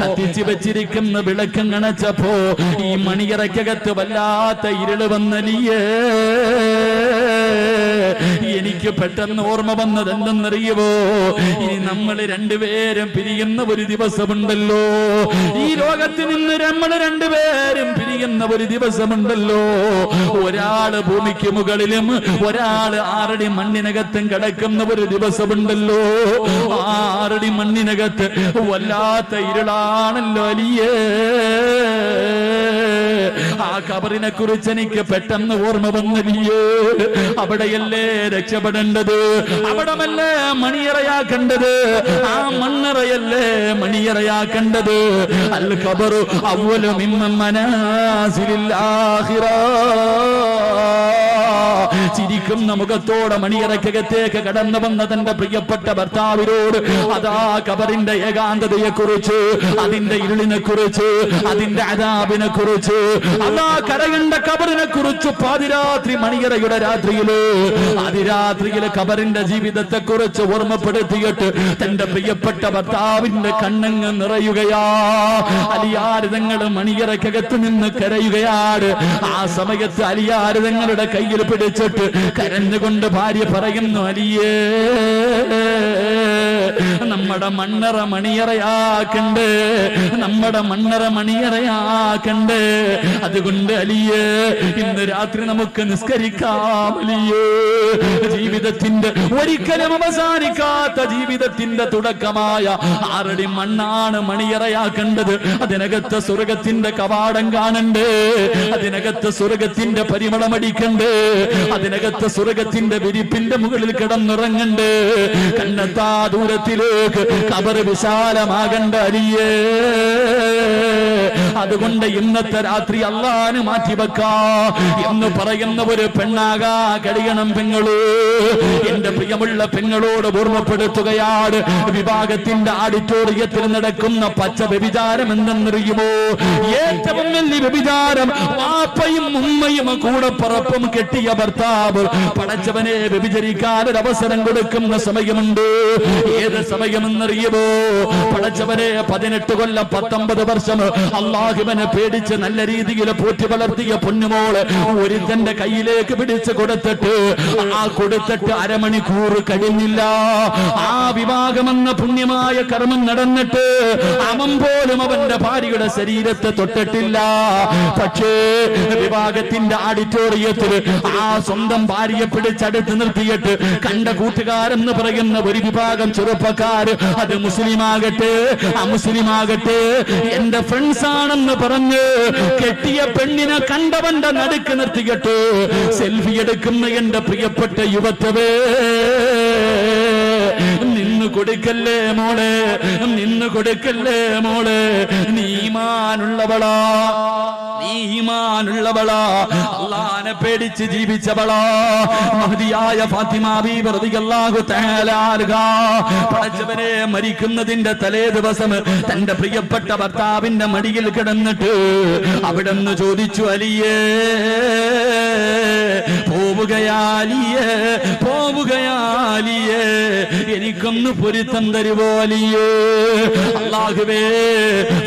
കത്തിച്ചു വെച്ചിരിക്കുന്ന വിളക്കം കണച്ചപ്പോ ഈ മണിയറയ്ക്കകത്ത് വല്ലാത്ത ഇരുൾ عمليات എനിക്ക് പെട്ടെന്ന് ഓർമ്മ വന്നത് എന്തെന്നറിയുമോ ഇനി നമ്മൾ രണ്ടുപേരും പിരിയുന്ന ഒരു ദിവസമുണ്ടല്ലോ. ഈ ലോകത്ത് നിന്ന് നമ്മൾ രണ്ടുപേരും പിരിയുന്ന ഒരു ദിവസമുണ്ടല്ലോ. ഒരാൾ ഭൂമിക്ക് മുകളിലും ഒരാൾ ആറടി മണ്ണിനകത്തും കിടക്കുന്ന ഒരു ദിവസമുണ്ടല്ലോ. ആറടി മണ്ണിനകത്ത് വല്ലാത്ത ഇരുളാണല്ലോ അലിയേ. ആ കബറിനെ കുറിച്ച് എനിക്ക് പെട്ടെന്ന് ഓർമ്മ വന്നില്ലേ അവിടെയല്ലേ രക്ഷപ്പെടേണ്ടത്. അവിടമല്ലേ മണിയറയാക്കേണ്ടത്? ആ മണ്ണറയല്ലേ മണിയറയാക്കേണ്ടത്? അൽ ഖബറു അവലും മിമ്മൻ മനാസിലിൽ ചിരിക്കുന്ന മുഖത്തോടെ മണിയറക്കകത്തേക്ക് കടന്നു വന്ന തന്റെ പ്രിയപ്പെട്ട ഭർത്താവിനോട് അതാ കബറിന്റെ ഏകാന്തതയെ കുറിച്ച് അതിന്റെ ഇരുളിനെ കുറിച്ച് അതിന്റെ അതാപിനെ കുറിച്ച് അതാ കരകണ്ട കബറിനെ കുറിച്ച് പാതിരാത്രി മണിയറയുടെ രാത്രിയിൽ അതിരാത്രിയിലെ കബറിന്റെ ജീവിതത്തെ കുറിച്ച് ഓർമ്മപ്പെടുത്തിയിട്ട് തന്റെ പ്രിയപ്പെട്ട ഭർത്താവിന്റെ കണ്ണങ്ങ് നിറയുകയാ. അലിയാരിതങ്ങൾ മണിയറക്കകത്ത് നിന്ന് കരയുകയാണ്. ആ സമയത്ത് അലിയാരിതങ്ങളുടെ കയ്യിൽ പിടിച്ചിട്ട് കരഞ്ഞുകൊണ്ട് ഭാര്യ പറയുന്നു അലിയേ നമ്മുടെ മണ്ണറ മണിയറയാക്കണ്ട് നമ്മുടെ മണ്ണറ മണിയറയാക്കണ്ട്. അതുകൊണ്ട് അലിയേ ഇന്ന് രാത്രി നമുക്ക് നിസ്കരിക്കാം അലിയേ. ജീവിതത്തിന്റെ ഒരിക്കലും അവസാനിക്കാത്ത ജീവിതത്തിന്റെ തുടക്കമായ ആറടി മണ്ണാണ് മണിയറയാക്കേണ്ടത്. അതിനകത്ത് സ്വർഗത്തിന്റെ കവാടം കാണണ്ട്. അതിനകത്ത് സ്വർഗത്തിന്റെ പരിമളമടിക്കണ്ട് അതിനകത്ത് സ്വർഗത്തിന്റെ വിരിപ്പിന്റെ മുകളിൽ കിടന്നുറങ്ങണ്ട്. കണ്ണെത്താ ദൂരത്തിലേക്ക് കബർ വിശാലമാകണ്ട അലിയേ അതുകൊണ്ട് ഇന്നത്തെ രാത്രി അള്ളാന് മാറ്റിവെക്കാ എന്ന് പറയുന്ന ഒരു പെണ്ണാകാ കഴിയണം പെങ്ങളൂ. എന്റെ പ്രിയമുള്ള പെങ്ങളോട് ഓർമ്മപ്പെടുത്തുകയാണ്. വിഭാഗത്തിന്റെ ആഡിറ്റോറിയത്തിൽ നടക്കുന്ന പച്ച വ്യഭിചാരം എന്തെന്നറിയുമോ? ഏറ്റവും വലിയ വ്യഭിചാരം വാപ്പയും ഉമ്മയും കൂടെ പറപ്പും കെട്ടിയ ഭർത്താവ് പടച്ചവനെ വ്യഭിചരിക്കാൻ അവസരം കൊടുക്കുന്ന സമയമുണ്ട്. ഏത് സമയമെന്നറിയുമോ? പടച്ചവനെ പതിനെട്ട് കൊല്ലം പത്തൊമ്പത് വർഷം അള്ളാഹുവിനെ പേടിച്ച് നല്ല രീതിയിൽ പോറ്റി വളർത്തിയ പൊന്നുമോൾ ഒരുത്തന്റെ കയ്യിലേക്ക് പിടിച്ച് കൊടുത്തിട്ട് ആ കൊടുത്തിട്ട് അരമണിക്കൂർ കഴിഞ്ഞില്ല. ആ വിവാഹമെന്ന പുണ്യമായ കർമ്മം നടന്നിട്ട് അവൻ പോലും അവന്റെ ഭാര്യയുടെ ശരീരത്തെ തൊട്ടിട്ടില്ല. പക്ഷേ വിവാഹത്തിന്റെ ഓഡിറ്റോറിയത്തിൽ ആ സ്വന്തം ഭാര്യയെ പിടിച്ചടുത്ത് നിർത്തിയിട്ട് കണ്ട കൂട്ടുകാരെന്ന് പറയുന്ന ഒരു വിഭാഗം ചെറുപ്പക്കാര് അത് മുസ്ലിമാകട്ടെ അമുസ്ലിമാകട്ടെ എന്റെ ഫ്രണ്ട്സ് ആണെന്ന് പറഞ്ഞ് കെട്ടിയ പെണ്ണിനെ കണ്ടവന്റെ നടുക്ക് നിർത്തിയിട്ട് സെൽഫി എടുക്കുന്ന എന്റെ പ്രിയപ്പെട്ട യുവത്വേ നിന്ന് കൊടുക്കല്ലേ മോളെ നിന്ന് കൊടുക്കല്ലേ മോളെ നീമാനുള്ളവളാ നീ ഈമാനുള്ളവളാ. അള്ളാനെ പേടിച്ച് ജീവിച്ചവളാ. മഹതിയായ ഫാത്തിമ ബീബി റളിയല്ലാഹു തആല അൻഹ. പടച്ചവനെ മരിക്കുന്നതിന്റെ തലേ ദിവസം തന്റെ പ്രിയപ്പെട്ട ഭർത്താവിന്റെ മടിയിൽ കിടന്നിട്ട് അവിടെന്ന് ചോദിച്ചു അലിയേ പോവുകയാലിയേ പോവുകയാലിയേ എനിക്കൊന്ന് പൊരുത്തം തരുവോലിയേ അല്ലാഹുവേ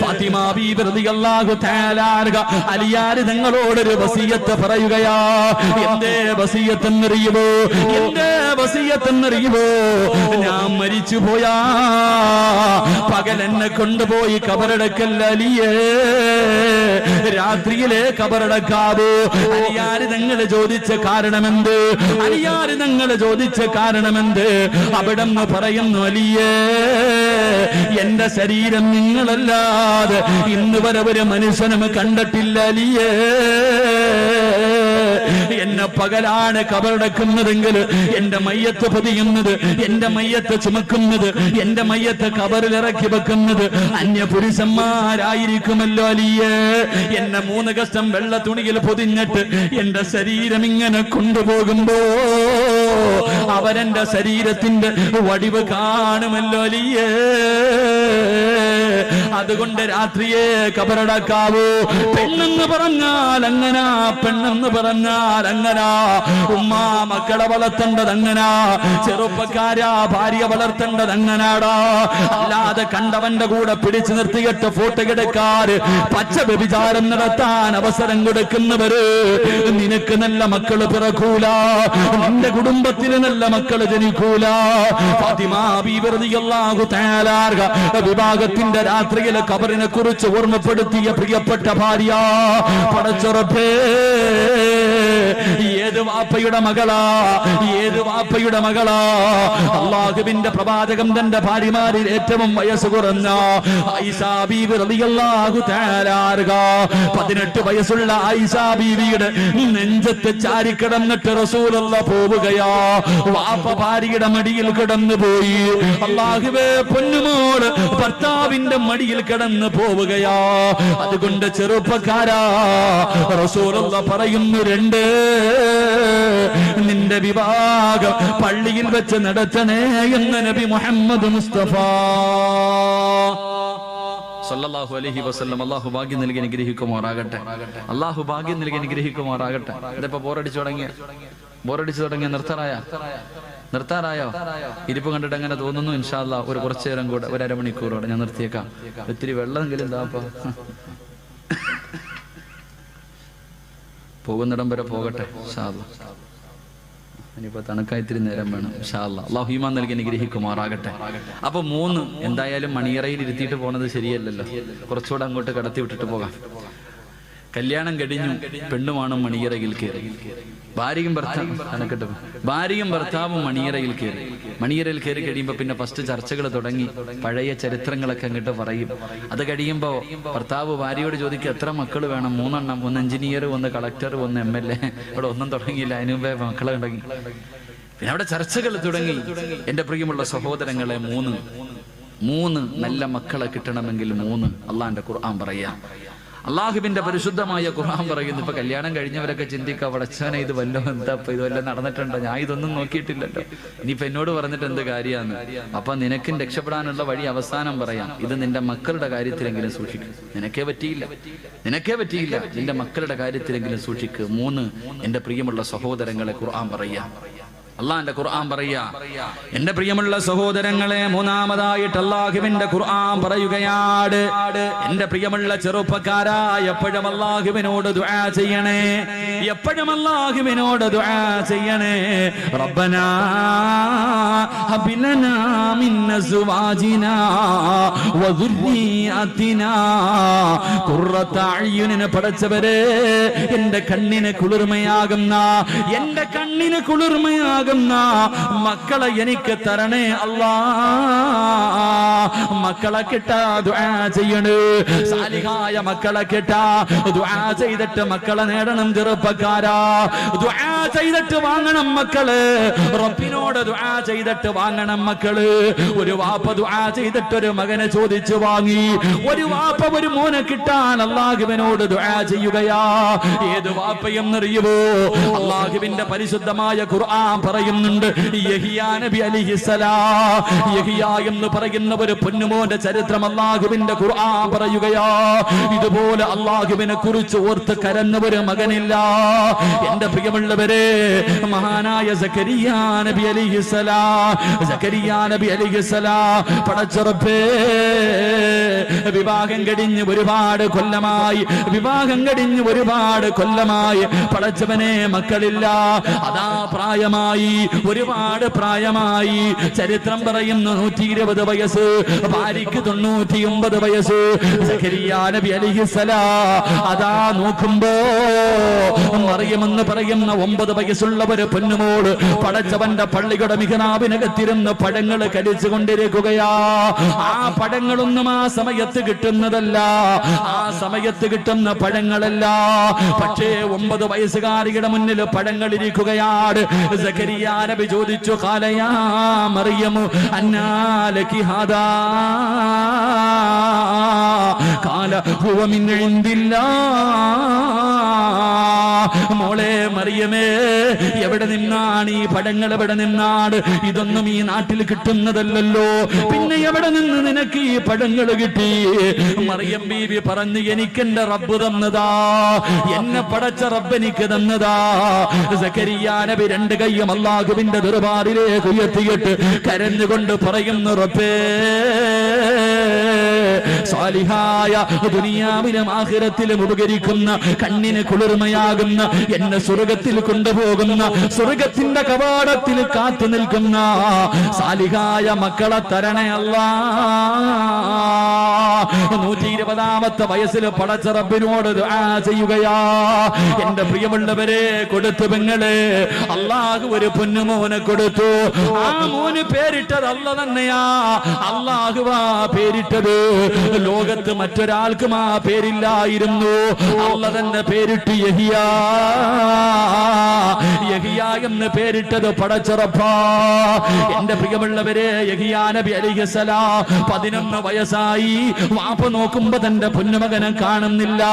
ഫാത്തിമ ബീബി തആല അൻഹ അലിയാര് നിങ്ങളോടൊരു വസീയത്ത് പറയുകയാ എന്തേ വസീയത്തെന്നറിയുമോ എന്തേ വസിയത്ത് എന്നറിയുമോ ഞാൻ മരിച്ചു പോയാ പകൽ എന്നെ കൊണ്ടുപോയി കബറടക്കല്ല അലിയേ. രാത്രിയിലെ കബറടക്കാവോ. അലിയാര് നിങ്ങൾ ചോദിച്ച കാരണമെന്ത്? അലിയാര് നിങ്ങൾ ചോദിച്ച കാരണമെന്ത്? അവിടെ പറയുന്നു അലിയേ എന്റെ ശരീരം നിങ്ങളല്ലാതെ ഇന്ന് വരെ ഒരു മനുഷ്യനും കണ്ടിട്ടില്ല അലിയേ. എന്നെ പകലാണ് കബറടക്കുന്നതെങ്കിൽ എന്റെ മയ്യത്ത് പൊതിയുന്നത് എന്റെ മയ്യത്ത് ചുമക്കുന്നത് എന്റെ മയ്യത്ത് കബറിലിറക്കി വെക്കുന്നത് അന്യ പുരുഷന്മാരായിരിക്കുമല്ലോ അലിയേ. എന്നെ മൂന്ന് കഷ്ടം വെള്ള തുണിയിൽ പൊതിഞ്ഞിട്ട് എന്റെ ശരീരം ഇങ്ങനെ കൊണ്ടുപോകുമ്പോ അവരെന്റെ ശരീരത്തിന്റെ വടിവ് കാണുമല്ലോ അലിയേ. അതുകൊണ്ട് രാത്രിയെ കബറടക്കാവൂ. പെണ്ണെന്ന് പറഞ്ഞാൽ അങ്ങനാ പെണ്ണെന്ന് പറഞ്ഞാൽ അങ്ങനാ. ഉമ്മ മക്കളെ വളർത്തേണ്ടത് അങ്ങനാ. ചെറുപ്പക്കാരാ ഭാര്യ വളർത്തേണ്ടത് അങ്ങനാടാ. അല്ലാതെ കണ്ടവന്റെ കൂടെ പിടിച്ചു നിർത്തിയിട്ട് ഫോട്ടോ എടുക്കാറ് പച്ച വ്യഭിചാരം നടത്താൻ അവസരം കൊടുക്കുന്നവര് നിനക്ക് നല്ല മക്കൾ പിറക്കൂല. നിന്റെ കുടുംബത്തിന് നല്ല മക്കൾ ജനിക്കൂല. വിഭാഗത്തിന്റെ രാത്രിയിലെ കബറിനെ കുറിച്ച് ഓർമ്മപ്പെടുത്തിയ പ്രിയപ്പെട്ട ഭാര്യ പടച്ചുറപ്പേ ഏത് വാപ്പയുടെ മകളാ? ഏത് വാപ്പയുടെ മകളാ? അള്ളാഹുവിന്റെ പ്രവാചകം തന്റെ ഭാര്യമാരിൽ ഏറ്റവും വയസ്സ് കുറഞ്ഞ പതിനെട്ട് വയസ്സുള്ള ഐസാ ബീവിയുടെ നെഞ്ചത്ത് ചാരിക്കിടന്നിട്ട് റസൂലുള്ള പോവുകയാ. വാപ്പ ഭാര്യയുടെ മടിയിൽ കിടന്നു പോയി അള്ളാഹുവേ പൊന്നുമോൾ ഭർത്താവിന്റെ മടിയിൽ കിടന്നു പോവുകയാ. അതുകൊണ്ട് ചെറുപ്പക്കാരാ റസൂലുള്ള പറയുന്നു രണ്ട് നിന്റെ വിവാഹം പള്ളിയിൽ വെച്ച് നടത്തണേ എന്ന് നബി മുഹമ്മദ് മുസ്തഫ. സല്ലല്ലാഹു അലൈഹി വസല്ലം അള്ളാഹു ഭാഗ്യം നൽകി അനുഗ്രഹിക്കുമാറാകട്ടെ. അള്ളാഹു ഭാഗ്യം നൽകി അനുഗ്രഹിക്കുമാറാകട്ടെ. ഇതിപ്പോ പോരടിച്ചു തുടങ്ങിയ? ബോറടിച്ചു തുടങ്ങിയ നിർത്താറായ? നിർത്താറായോ? ഇരിപ്പ് കണ്ടിട്ട് അങ്ങനെ തോന്നുന്നു? ഇൻഷാല്ല ഒരു കുറച്ചു നേരം കൂടെ ഒരു അരമണിക്കൂറോടെ ഞാൻ നിർത്തിയേക്കാം. ഒത്തിരി വെള്ളമെങ്കിലും എന്താപ്പ പോകുന്നിടം വരെ പോകട്ടെ ഇനിയിപ്പോ തണുക്കായി ഇത്തിരി നേരം വേണം ഇൻഷാല്ല അള്ളാഹു ഈമാൻ നൽകി അനുഗ്രഹിക്കുമാറാകട്ടെ. അപ്പൊ മൂന്ന് എന്തായാലും മണിയറയിൽ ഇരുത്തിയിട്ട് പോണത് ശരിയല്ലല്ലോ. കുറച്ചുകൂടെ അങ്ങോട്ട് കടത്തി വിട്ടിട്ട് പോകാം. കല്യാണം കഴിഞ്ഞു പെണ്ണുമാണ് മണിയറയിൽ കയറി. ഭാര്യയും ഭർത്താവും ഭാര്യയും ഭർത്താവും മണിയറയിൽ കയറി. മണിയറയിൽ കയറി കഴിയുമ്പോൾ പിന്നെ ഫസ്റ്റ് ചർച്ചകൾ തുടങ്ങി. പഴയ ചരിത്രങ്ങളൊക്കെ അങ്ങോട്ട് പറയും. അത് കഴിയുമ്പോൾ ഭർത്താവ് ഭാര്യയോട് ചോദിക്കുക എത്ര മക്കൾ വേണം? മൂന്നെണ്ണം ഒന്ന് എഞ്ചിനീയർ ഒന്ന് കളക്ടർ ഒന്ന് എം എൽ എ ഇവിടെ ഒന്നും തുടങ്ങിയില്ല. അതിനു മുമ്പേ മക്കളെ തുടങ്ങി. പിന്നെ അവിടെ ചർച്ചകൾ തുടങ്ങി. എന്റെ പ്രിയമുള്ള സഹോദരങ്ങളെ മൂന്ന്. മൂന്ന് നല്ല മക്കളെ കിട്ടണമെങ്കിൽ മൂന്ന്. അള്ളാന്റെ ഖുർആൻ പറയാം. അള്ളാഹുബിന്റെ പരിശുദ്ധമായ ഖുർആൻ പറയുന്നു ഇപ്പൊ കല്യാണം കഴിഞ്ഞവരൊക്കെ ചിന്തിക്കുക വടച്ചവനെ ഇത് വല്ലോ എന്താ? ഇപ്പൊ ഇത് വല്ലതും നടന്നിട്ടുണ്ടോ? ഞാൻ ഇതൊന്നും നോക്കിയിട്ടില്ലല്ലോ. ഇനിയിപ്പൊ എന്നോട് പറഞ്ഞിട്ട് എന്ത് കാര്യമാണ് അപ്പൊ നിനക്കും രക്ഷപ്പെടാനുള്ള വഴി അവസാനം പറയാം. ഇത് നിന്റെ മക്കളുടെ കാര്യത്തിലെങ്കിലും സൂക്ഷിക്കും. നിനക്കേ പറ്റിയില്ല. നിനക്കേ പറ്റിയില്ല. നിന്റെ മക്കളുടെ കാര്യത്തിലെങ്കിലും സൂക്ഷിക്കുക മൂന്ന് എന്റെ പ്രിയമുള്ള സഹോദരങ്ങളെ ഖുർആൻ പറയാം അള്ളാന്റെ ഖുർആൻ പറയാ എന്റെ പ്രിയമുള്ള സഹോദരങ്ങളെ മൂന്നാമതായിട്ട് അള്ളാഹുവിന്റെ ഖുർആൻ പറയുകയാണ് എന്റെ പ്രിയമുള്ള ചെറുപ്പക്കാരാ എപ്പോഴും അള്ളാഹുവിനോട് ദുആ ചെയ്യണേ. എപ്പോഴും അള്ളാഹുവിനോട് ദുആ ചെയ്യണേ. റബ്ബനാ പടച്ചവരെ എന്റെ കണ്ണിന് കുളിർമയാകുന്ന എന്റെ കണ്ണിന് കുളിർമയാകുന്ന പുണ്യമാകുന്ന മക്കളെ എനിക്ക് തരണേ അല്ലാ. മക്കളെ കിട്ടാ ചെയ്യണ്. സാലിഹായ മക്കളെ കിട്ടാ. ദുആ ചെയ്തിട്ട് മക്കളെ നേടണം ചെറുപ്പക്കാരാ. ചെയ്തിട്ട് വാങ്ങണം മക്കൾ. റബ്ബിനോട് ദുആ ചെയ്തിട്ട് വാങ്ങണം മക്കൾ. ഒരു വാപ്പ ദുആ ചെയ്തിട്ട് ഒരു മകനെ ചോദിച്ചു വാങ്ങി. ഒരു വാപ്പ ഒരു മോനെ കിട്ടാൻ അള്ളാഹുവിനോട് ദുആ ചെയ്യുകയാ. ഏത് വാപ്പയും നിറയുവോ അള്ളാഹുവിന്റെ പരിശുദ്ധമായ ഖുർആൻ പറയുന്നുണ്ട് നബി എന്ന് പറയുന്ന ഒരു പൊന്നുമോന്റെ ചരിത്രം അള്ളാഹുവിന്റെ ഖുർആൻ പറയുകയാ ഇതുപോലെ അള്ളാഹുവിനെ കുറിച്ച് ഓർത്ത് കരഞ്ഞ ഒരു മകനില്ല. എന്റെ പ്രിയമുള്ളവരെ മഹാനായ സക്കരിയാ നബി അലിഹിസലാ സക്കരിയാ നബി അലിഹിസലാ പടച്ചുറപ്പേ വിവാഹം കഴിഞ്ഞ് ഒരുപാട് കൊല്ലമായി വിവാഹം കഴിഞ്ഞ് ഒരുപാട് കൊല്ലമായി പടച്ചവനെ മക്കളില്ല അതാ പ്രായമായി ഒരുപാട് പ്രായമായി ചരിത്രം പറയുന്നു നൂറ്റി ഇരുപത് വയസ്സ് ഭാര്യയ്ക്ക് തൊണ്ണൂറ്റി ഒമ്പത് വയസ്സ് നബി അതാ നോക്കുമ്പോ മറിയമെന്ന് പറയുന്ന ഒമ്പത് വയസ്സുള്ള ഒരു പൊന്നുമോൾ പടച്ചവന്റെ പള്ളിയുടെ മികനാവിനകത്തിരുന്ന് പഴങ്ങൾ കടിച്ചു കൊണ്ടിരിക്കുകയാ ആ പഴങ്ങളൊന്നും ആ സമയത്ത് കിട്ടുന്നതല്ല. ആ സമയത്ത് കിട്ടുന്ന പഴങ്ങളല്ല പക്ഷേ ഒമ്പത് വയസ്സുകാരിയുടെ മുന്നിൽ പഴങ്ങൾ ഇരിക്കുകയാണ്. നബി ചോദിച്ചു കാലയാ മറിയമു അന്നാലക്കി ഹാദാ. കാല ഇൻദില്ലാ മോളെ മറിയമേ എവിടെ നിന്നാണ് ഈ പടങ്ങൾ? എവിടെ നിന്നാണ് ഇതൊന്നും ഈ നാട്ടിൽ കിട്ടുന്നതല്ലല്ലോ. പിന്നെ എവിടെ നിന്ന് നിനക്ക് ഈ പടങ്ങൾ കിട്ടി? മറിയം ബീവി പറഞ്ഞു എനിക്കെന്റെ റബ്ബ് തന്നതാ. എന്നെ പടച്ച റബ്ബ് എനിക്ക് തന്നതാ. സക്കരിയ നബി രണ്ട് കൈയും അള്ളാഹുവിന്റെ ദുർബാറിലേക്ക് ഉയർത്തിയിട്ട് കരഞ്ഞുകൊണ്ട് പറയുന്നു റബ്ബേ സാലിഹായ ദുനിയാവിലും ആഹിരത്തിലും ഉപകരിക്കുന്ന കണ്ണിന് കുളിർമയാകുന്ന എന്നെ സ്വർഗത്തിൽ കൊണ്ടുപോകുന്ന സ്വർഗത്തിന്റെ കവാടത്തിൽ കാത്തു നിൽക്കുന്ന സാലിഹായ മക്കളെ തരണേ അല്ലാ. നൂറ്റി ഇരുപതാമത്തെ വയസ്സിൽ പടച്ചറപ്പിനോട് ചെയ്യുകയാ. എന്റെ പ്രിയമുള്ളവരെ കൊടുത്തു പെങ്ങളെ അള്ളാഹു ഒരു പൊന്നുമോനെ കൊടുത്തു. ആ മോന് പേരിട്ടത് അല്ല തന്നെയാ അള്ളാഹുവാ പേരിട്ടത്. ലോകത്ത് മറ്റൊരാൾക്കും ആ പേരില്ലായിരുന്നു. അല്ല തന്നെ പേരിട്ട് യഹിയ. യഹിയ എന്ന് പേരിട്ടത് പടച്ചറപ്പാ. എന്റെ പ്രിയമുള്ളവരെ യഹിയാ നബി അലിഹസലാ പതിനൊന്ന് വയസ്സായി. വാപ്പ നോക്കുമ്പോ തന്റെ പൊന്നുമകനെ കാണുന്നില്ല.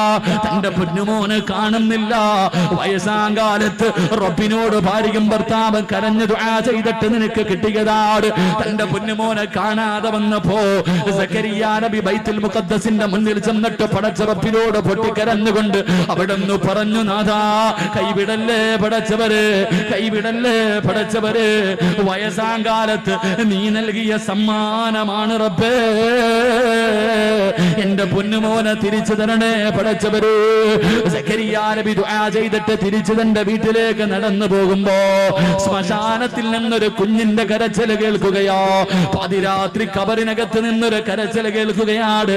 തന്റെ പൊന്നുമോനെ കാണുന്നില്ല. വയസ്സാം കാലത്ത് റബ്ബിനോട് ഭാര്യയും ഭർത്താവ് കരഞ്ഞു ചെയ്തിട്ട് നിനക്ക് കിട്ടിയതാണ്. തന്റെ പൊന്നുമോനെ കാണാതെ വന്നപ്പോ നബി ബൈത്തുൽ മുഖദ്ദസിന്റെ മുന്നിൽ ചെന്നിട്ട് പടച്ച റബ്ബിനോട് പൊട്ടിക്കരഞ്ഞുകൊണ്ട് അവിടെ നിന്ന് പറഞ്ഞു നാഥാ കൈവിടല്ലേ പടച്ചവര് കൈവിടല്ലേ പടച്ചവര്. വയസ്സാം കാലത്ത് നീ നൽകിയ സമ്മാനമാണ് റബ്ബേ. എന്റെ പൊന്നുമോനെ തിരിച്ചു തരണേ പടച്ചവര് നബി തിരിച്ചു തന്റെ വീട്ടിലേക്ക് നടന്നു പോകുമ്പോ ശ്മശാനത്തിൽ നിന്നൊരു കുഞ്ഞിന്റെ കരച്ചൽ കേൾക്കുകയോ. പതിരാത്രി കബറിനകത്ത് നിന്നൊരു കരച്ചൽ കേൾക്കുകയാണ്.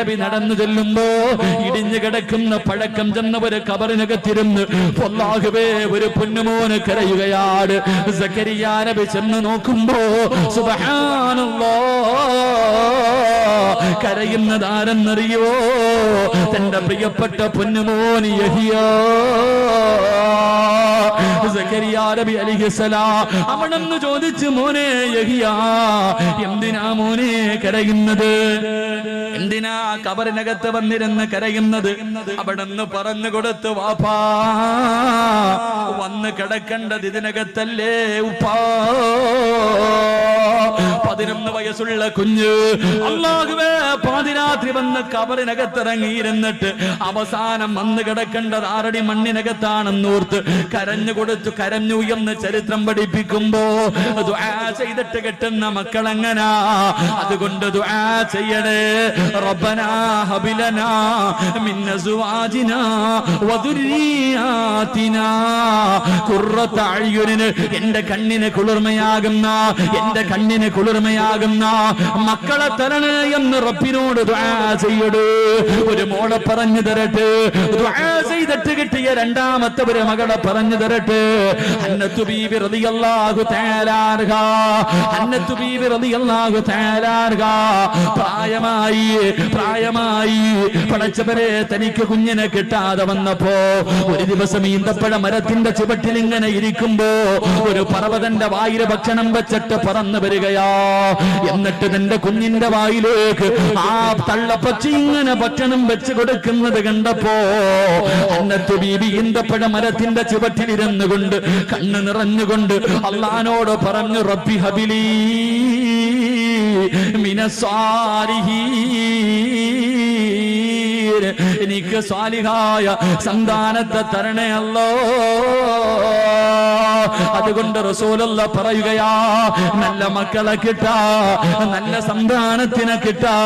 നബി നടന്നു ചെല്ലുമ്പോ ഇടിഞ്ഞു കിടക്കുന്ന പഴക്കം ചെന്ന ഒരു കബറിനകത്തിരുന്ന് പൊന്നാകുവേ ഒരു പൊന്നുമോന് കരയുകയാണ്. നബി ചെന്ന് നോക്കുമ്പോ സുബ്ഹാനല്ലാഹ് കരയുന്നത് ആരെന്നറിയോ തന്റെ പ്രിയപ്പെട്ട സക്കരിയാ നബി അലിഹിസലാം അവനെന്ന് ചോദിച്ചു മോനെ യഹിയാ എന്തിനാ മോനെ കരയുന്നത്? എന്തിനാ കബറിനകത്ത് വന്നിരുന്ന് കരയുന്നത്? അവിടെന്ന് പറഞ്ഞു കൊടുത്തു വാപ്പാ വന്ന് കിടക്കേണ്ടത് ഇതിനകത്തല്ലേ ഉപ്പാ? പതിനൊന്ന് വയസ്സുള്ള കുഞ്ഞ് അള്ളാഹുവേ പാതിരാത്രി വന്ന് കബറിനകത്തിറങ്ങിയിരുന്നിട്ട് അവസാനം വന്ന് കിടക്കേണ്ടത് ആറടി മണ്ണിനകത്താണെന്നോർത്ത് കരഞ്ഞു കൊടുത്തു കരഞ്ഞു എന്ന് ചരിത്രം പഠിപ്പിക്കുമ്പോ ചെയ്തിട്ട് കെട്ടുന്ന മക്കളെങ്ങനാ? അതുകൊണ്ട് ദുആ ചെയ്യണേ. റബ്ബനാ ഹബിലനാ മിന്ന എന്റെ കണ്ണിന് കുളിർമയാകുന്ന എന്റെ കണ്ണിന് കുളിർമയാകുന്ന മക്കളെ തരണേ എന്ന് റബ്ബിനോട് ചെയ്യട്. ഒരു മോളെ പറഞ്ഞു തരട്ടെ. ചെയ്തിട്ട് കിട്ടിയ രണ്ടാമത്തെ ഒരു മകളെ പറഞ്ഞു തരട്ടെ. റളിയല്ലാഹു റളിയല്ലാഹു പ്രായമായി പ്രായമായി പടച്ചവരെ തനിക്ക് കുഞ്ഞിനെ കിട്ടാതെ വന്നപ്പോ ഒരു ദിവസം ഈന്തപ്പഴ മരത്തിന്റെ ചുവട്ടിൽ ഇങ്ങനെ ഇരിക്കുമ്പോ ഒരു പർവതന്റെ വായിലെ ഭക്ഷണം വെച്ചിട്ട് പറന്നു വരികയാ. എന്നിട്ട് തന്റെ കുഞ്ഞിന്റെ വായിലേക്ക് ആ തള്ളപ്പച്ചി ഇങ്ങനെ ഭക്ഷണം വെച്ച് കൊടുക്കുന്നത് കണ്ടപ്പോ അന്നത്തെ ബീബി ഈന്തപ്പഴ മരത്തിന്റെ ചുവട്ടിലിരുന്നു കൊണ്ട് കണ്ണ് നിറഞ്ഞുകൊണ്ട് അള്ളഹാനോട് പറഞ്ഞു റബ്ബി ഹബിലി മിനസ്വാലിഹീൻ എനിക്ക് സ്വാലിഹായ സന്താനത്തെ തരണേ അല്ലോ. അതുകൊണ്ട് റസൂലുള്ള പറയുകയാ നല്ല മക്കളെ കിട്ടാ നല്ല സന്താനത്തിനെ കിട്ടാ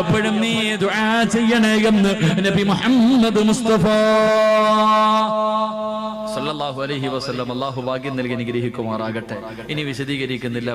എപ്പോഴും നീ ദുആ ചെയ്യണേ എന്ന് നബി മുഹമ്മദ് മുസ്തഫ. സല്ലല്ലാഹു അലൈഹി വസല്ലം അല്ലാഹു ഭാഗ്യം നൽകി അനുഗ്രഹിക്കുമാറാകട്ടെ. ഇനി വിശദീകരിക്കുന്നില്ല